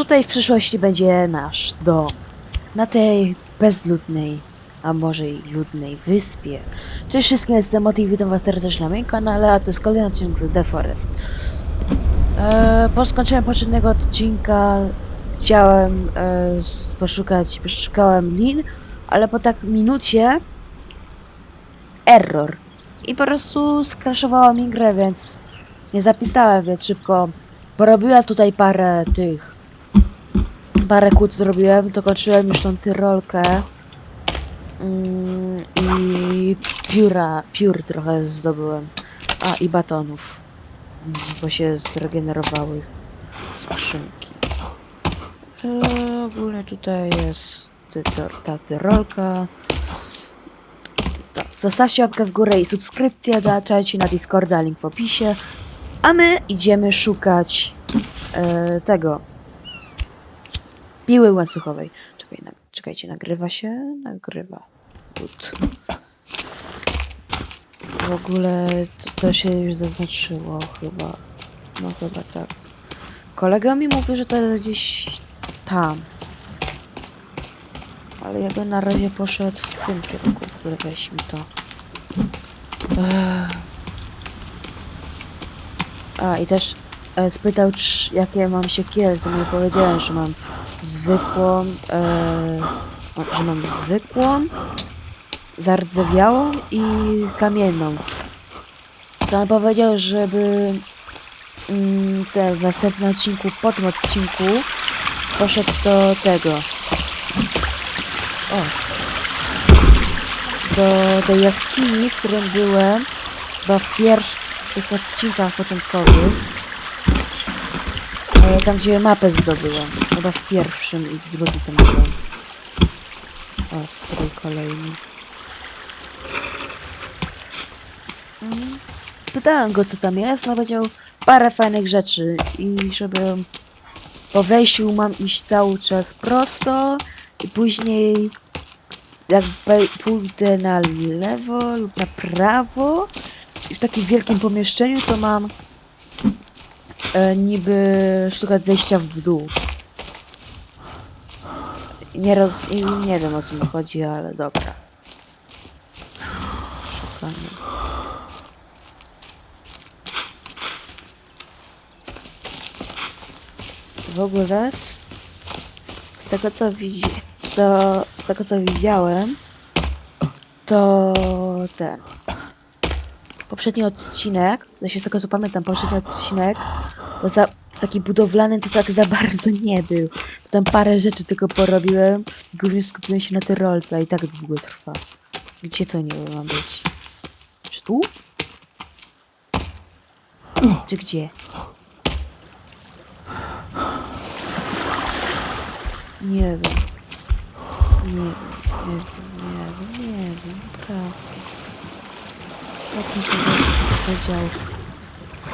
Tutaj w przyszłości będzie nasz dom. Na tej bezludnej, a może i ludnej wyspie. Cześć wszystkim, jestem Moti i witam was serdecznie na moim kanale, a to jest kolejny odcinek z The Forest. Eee, po skończeniu poprzedniego odcinka chciałem e, poszukać, szukałem lin, ale po tak minucie error. I po prostu skraszowała mi grę, więc nie zapisałem, więc szybko porobiła tutaj parę tych parę kłód zrobiłem, dokończyłem już tą tyrolkę mm, i pióra, piór trochę zdobyłem, a i batonów, mm, bo się zregenerowały skrzynki. Eee, ogólnie tutaj jest ty, to, ta tyrolka. Co? Zostawcie łapkę w górę i subskrypcję, dołączajcie na Discorda, link w opisie. A my idziemy szukać e, tego. Piły łańcuchowej. Czekaj, na, czekajcie, nagrywa się? Nagrywa. Good. W ogóle to, to się już zaznaczyło chyba. No chyba tak. Kolega mi mówi, że to gdzieś tam. Ale ja bym na razie poszedł w tym kierunku. W ogóle weź mi to. A i też e, spytał, czy, jakie mam siekiery, to mu powiedziałem, że mam zwykłą, e, że mam zwykłą, zardzewiałą i kamienną. To on powiedział, żeby mm, te w następnym odcinku, po tym odcinku poszedł do tego. O, do tej jaskini, w którym byłem, bo w pierwszych odcinkach początkowych, e, tam gdzie mapę zdobyłem, chyba w pierwszym i w drugim tam byłem. O, strój kolejny. Mhm. Spytałem go, co tam jest, no powiedział parę fajnych rzeczy i żeby po wejściu mam iść cały czas prosto i później jak pójdę na lewo lub na prawo i w takim wielkim pomieszczeniu to mam e, niby szukać zejścia w dół. Nie roz... nie wiem o co mi chodzi, ale dobra. Szukamy. W ogóle z, z tego co widzi, to z tego co widziałem, to ten poprzedni odcinek, sensie z tego co pamiętam, poprzedni odcinek to za, taki budowlany to tak za bardzo nie był. Tam parę rzeczy tylko porobiłem, głównie skupiłem się na tyrolce i tak długo trwa. Gdzie to nie ma być? Czy tu? Czy gdzie? Nie wiem. Nie wiem, nie wiem, nie wiem, nie wiem, prawda. Jak mi to właśnie powiedział?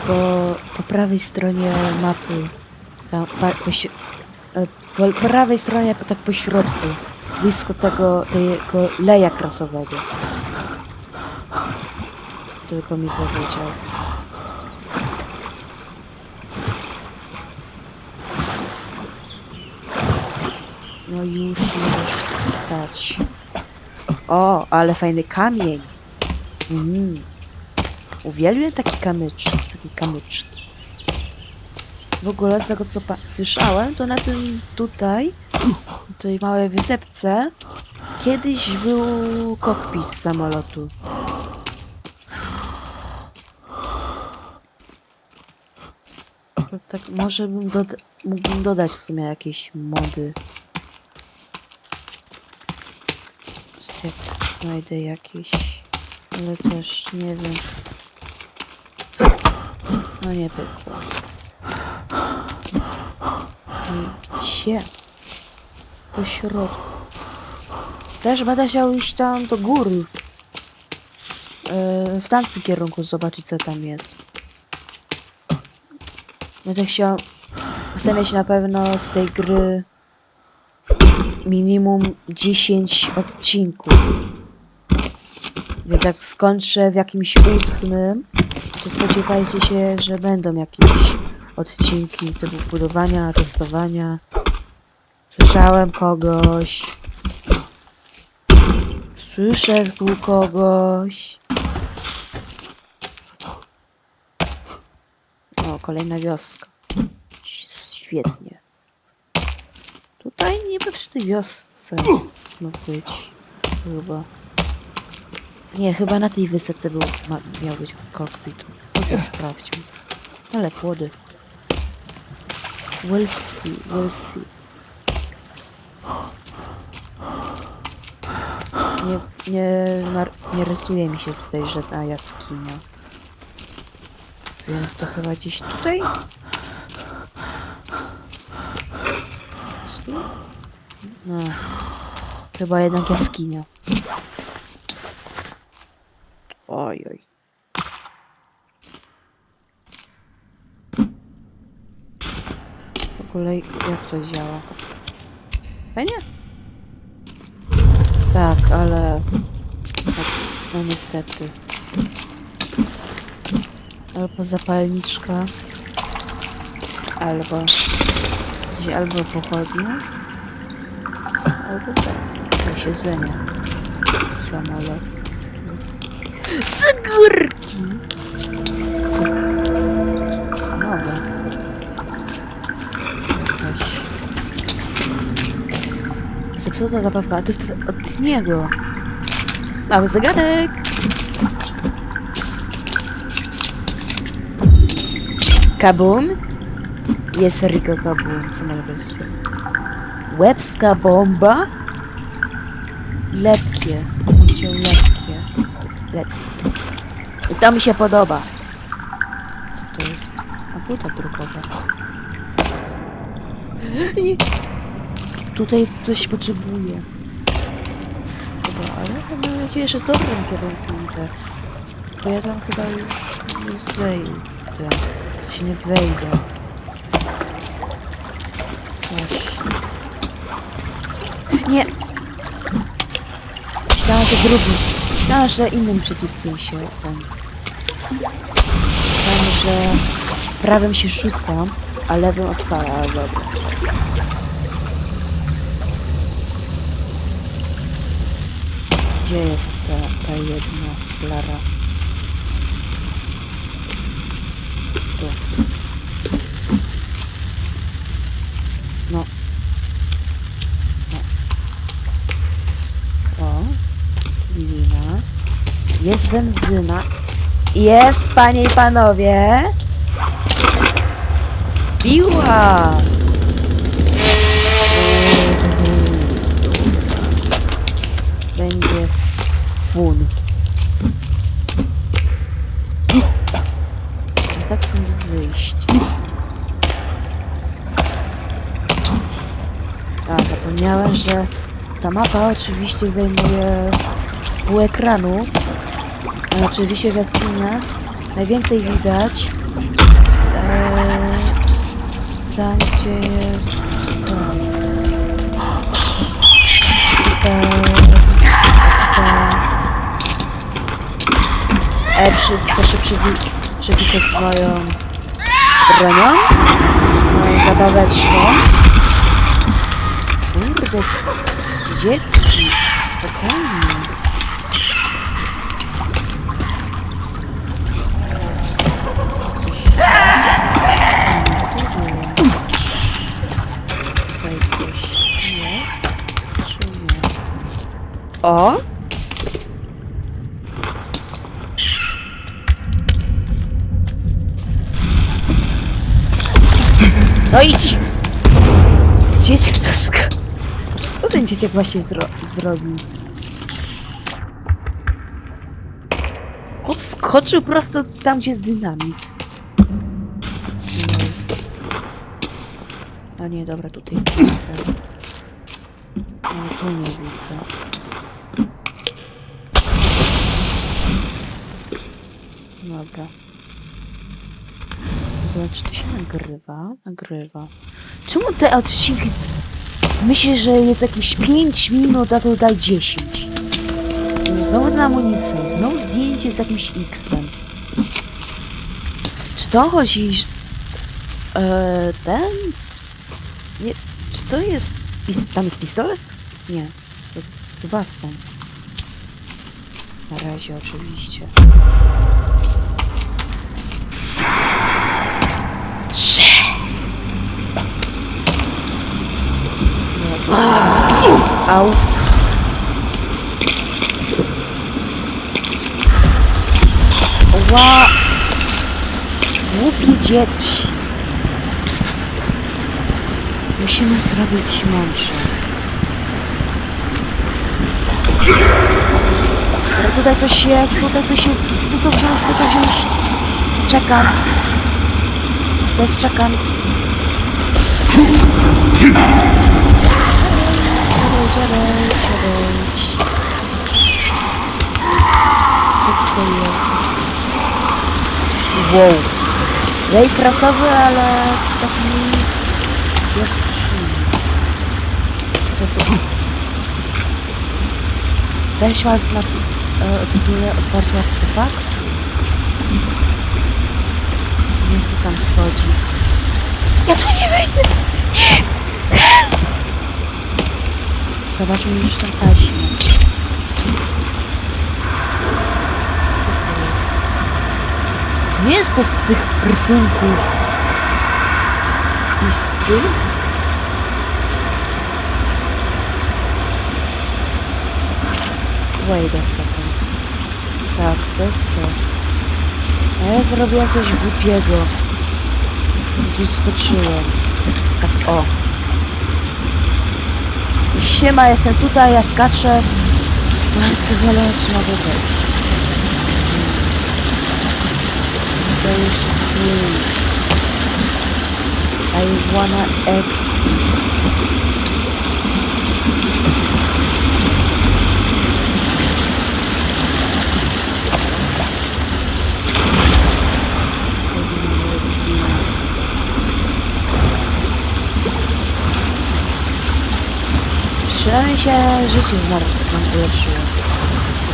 Po, po prawej stronie mapy, tam, pa, po, e, po, po prawej stronie, tak po środku, blisko tego, tego leja krasowego. Tylko mi powiedział. No już możesz wstać. O, ale fajny kamień. Mm. Uwielbiam takie kamyczki, takie kamyczki. W ogóle z tego co słyszałem, to na tym tutaj, tej małej wysepce, kiedyś był kokpit samolotu. Tak, może bym doda- mógłbym dodać w sumie jakieś mody. Jak znajdę jakieś, ale też nie wiem. No nie pykło. Gdzie? Po środku. Też będę chciał iść tam do góry. W, w tamtym kierunku zobaczyć co tam jest. Będę chciał... Chcę mieć na pewno z tej gry minimum 10 odcinków. Więc jak skończę w jakimś ósmym, spodziewajcie się, że będą jakieś odcinki typu budowania, testowania. Słyszałem kogoś. Słyszę tu kogoś. O, kolejna wioska. Świetnie. Tutaj niby przy tej wiosce mógł być. Chyba. Nie, chyba na tej wysepce był, ma, miał być kokpit. To sprawdźmy. Ale płody. We'll see, we'll see. Nie, nie, nie rysuje mi się tutaj żadna jaskinia. Więc to chyba gdzieś tutaj? No. Chyba jednak jaskinia. Ogóle jak to działa? Fajnie? Tak, ale... tak, No niestety. Albo zapalniczka. Albo... Coś albo pochodnia. Albo tak. To siedzenie. Samolot. Z górki! Zepsuta zabawka, a to jest od niego. Mały zegarek! Kabum? Jest Rico Kabum, co może być? Łebska bomba? Lepkie. Chciał lepkie. Lep... I to mi się podoba. Co to jest? A płyta drukowa. Nie. Tutaj coś potrzebuje. Dobra, ale mam nadzieję, że z dobrym kierunkiem idę. Bo ja tam chyba już nie zejdę. Się nie wejdę. Właśnie. Nie! Myślałam, że drugim. Myślałam, że innym przyciskiem się ten... Myślałam, że prawym się rzucam, a lewym odpala, ale dobra. Gdzie jest ta, ta jedna flara? Tu. No. no. O. Lina. Jest benzyna. Jest, panie i panowie. Piła. Fun. I tak są wyjść. A, zapomniałem, że ta mapa oczywiście zajmuje pół ekranu. Oczywiście w jaskiniach najwięcej widać e, tam, gdzie jest ten, ta, E, przy, przybi przypisać swoją bronią? Moją zabaweczką? Kurde, dziecki, spokojnie. Coś... No idź! Dzieciak to sk... Co ten dzieciak właśnie zro zrobił? Chłop skoczył prosto tam, gdzie jest dynamit. No. Nie, dobra, tutaj widzę. No, tu nie widzę. Dobra. Zobacz, czy to się nagrywa? Nagrywa. Czemu te odcinki... z- Myślę, że jest jakieś 5 minut, a tutaj 10. Znowu na amunicję, znowu zdjęcie z jakimś X-em. Czy to chodzi... że- E, ten... Nie, czy to jest tam jest pistolet? Nie. To dwa są. Na razie oczywiście. Trzy! Nie, Au. Ła! Głupie dzieci. Musimy zrobić mądrze. Tutaj coś jest, tutaj coś jest. Co to wziąć, co to wziąć? Czekam. Też czekam. Siadaj, siadaj. Co tutaj jest? Wow. Rej krasowy, ale taki jaskini. Co to? Weź was na e, tytule otwarcie artefakt. Nie chcę tam schodzi. Ja tu nie wejdę! Nie! Zobaczmy już tą taśmę. Co to jest? To nie jest to z tych rysunków. I z tych? Wait a second. Tak, to jest to. A ja zrobiłem coś głupiego. Tu skoczyłem. Tak, o. Siema, jestem tutaj, ja skaczę. Jest wiele, czy mogę wejść? Co już tu? I wanna exit. Przynajmniej się życie w nam ulepszyło.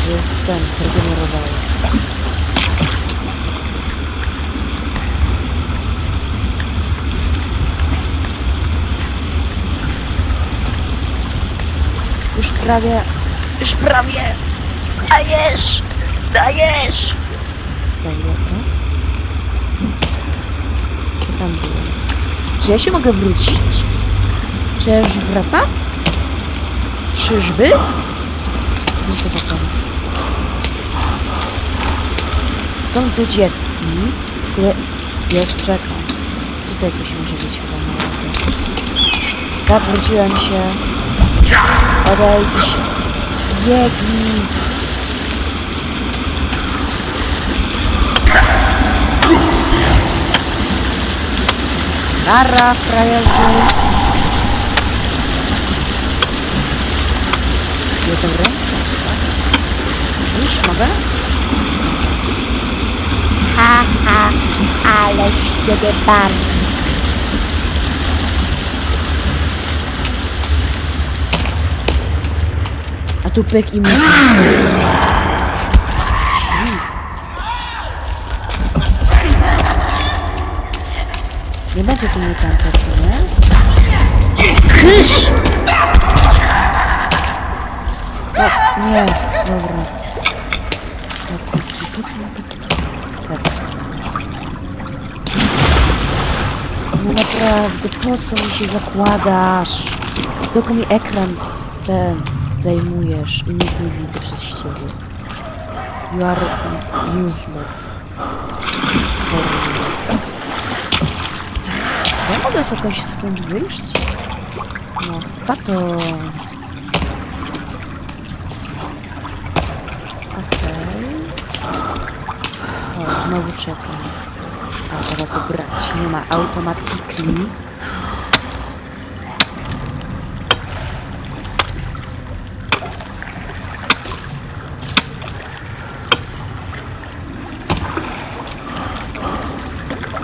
Że jest ten, zregenerowało. Już prawie, już prawie. Dajesz! Dajesz! Dobra, to? Co tam było? Czy ja się mogę wrócić? Czy ja już wracam? Czyżby? Zobaczymy? Są tu dziecki, które... Jest, czekam. Tutaj coś może być chyba małego. Tak, wróciłem się. Odejdź. Biegnij. Nara, frajerzy. Dobra. Już mogę? Ha, ha, ależ ciebie bawi. A tu pyk i. Jesus. Nie będzie tu mutanta, co nie? Kysz! O, nie, dobra. Patyki, po co mi tak- Teraz. No naprawdę, po co mi się zakładasz? Tylko mi ekran ten zajmujesz i nic nie widzę przez ciebie. You are useless. Ja mogę jakoś stąd wyjść? No, tato. Okej. O, znowu czekam. A, go brać. Nie ma automatically.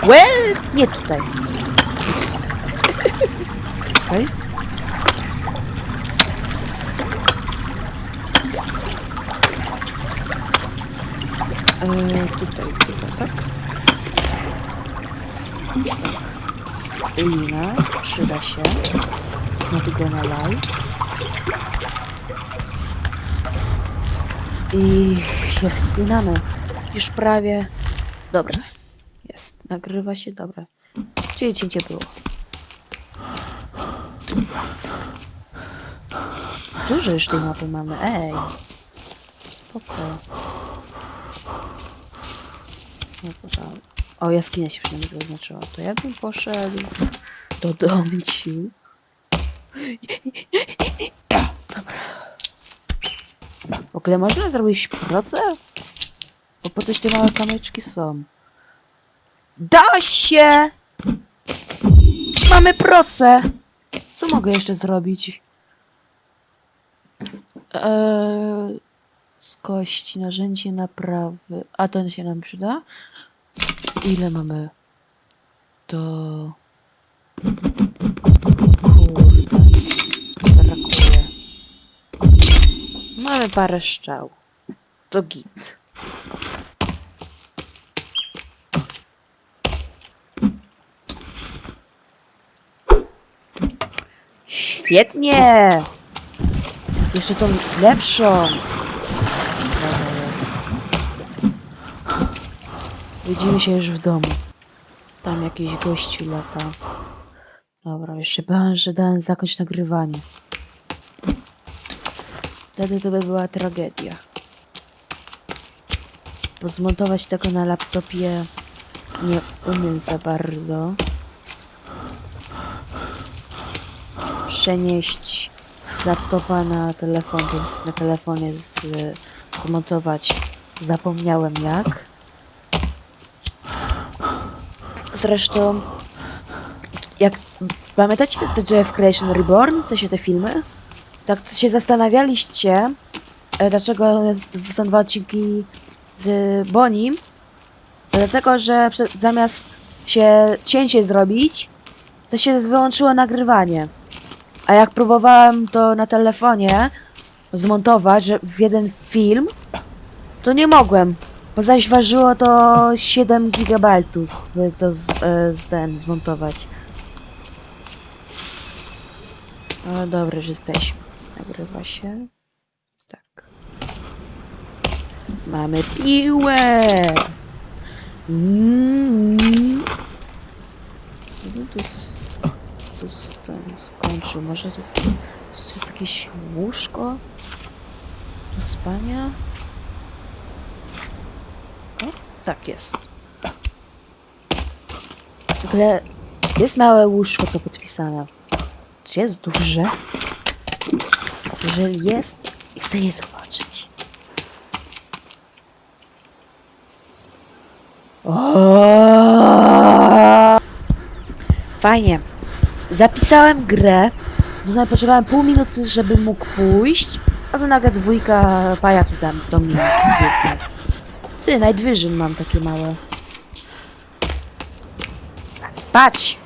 Well, nie tutaj. Okej. Eee, tutaj Lina, przyda się. Not gonna lie. I się wspinamy. Już prawie. Dobra. Jest. Nagrywa się. Dobra. Czyli cięcie było. Dużo już tej mapy mamy. Ej. Spoko. No to tam. O, jaskinia się przynajmniej zaznaczyła. To ja bym poszedł do domciu. Dobra. W ogóle można zrobić pracę? Bo po coś te małe kamyczki są. Da się! Mamy proce! Co mogę jeszcze zrobić? Eee, z kości, narzędzie naprawy. A ten się nam przyda? Ile mamy? To... Kurde. Brakuje. Mamy parę szczał. To git. Świetnie! Jeszcze tą lepszą. Dobra jest. Widzimy się już w domu. Tam jakiś gościu lata. Dobra, jeszcze bałem, że dałem zakończyć nagrywanie. Wtedy to by była tragedia. Bo zmontować tego na laptopie nie umiem za bardzo. Przenieść z laptopa na telefon, więc na telefonie z, zmontować zapomniałem jak. Zresztą, jak pamiętacie te Jeff Creation Reborn, co się te filmy? Tak się zastanawialiście, e, dlaczego jest, są dwa odcinki z Bonim. Dlatego, że prze- zamiast się cięcie zrobić, to się wyłączyło nagrywanie. A jak próbowałem to na telefonie zmontować że w jeden film, to nie mogłem. Bo zaś ważyło to 7 gigabajtów, by to z, e, z ten zmontować. Ale dobrze, że jesteśmy. Nagrywa się. Tak. Mamy piłę! Mm. No to jest... To jest ten skończył. Może to, to jest jakieś łóżko do spania? Tak jest. W ogóle jest małe łóżko to podpisane. Czy jest duże? Jeżeli jest, chcę je zobaczyć. Fajnie. Zapisałem grę. Zatem poczekałem pół minuty, żeby mógł pójść. A tu nagle dwójka pajacy tam do mnie. Ty, Night Vision mam takie małe. Spać!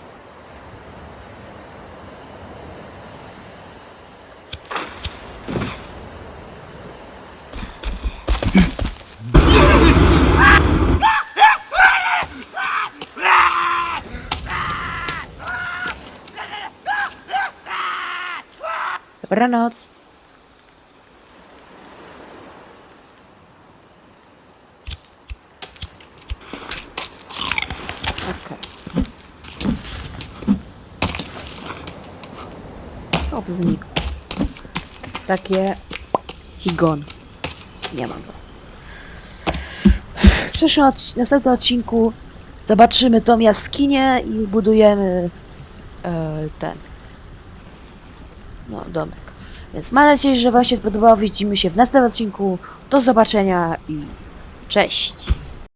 Dobranoc. Okej. Hop, znikł. Takie... Higon. Nie mam go. W przyszłym odc- następnym odcinku zobaczymy tą jaskinię i budujemy e, ten no, domek. Więc mam nadzieję, że Wam się spodobało. Widzimy się w następnym odcinku. Do zobaczenia i cześć.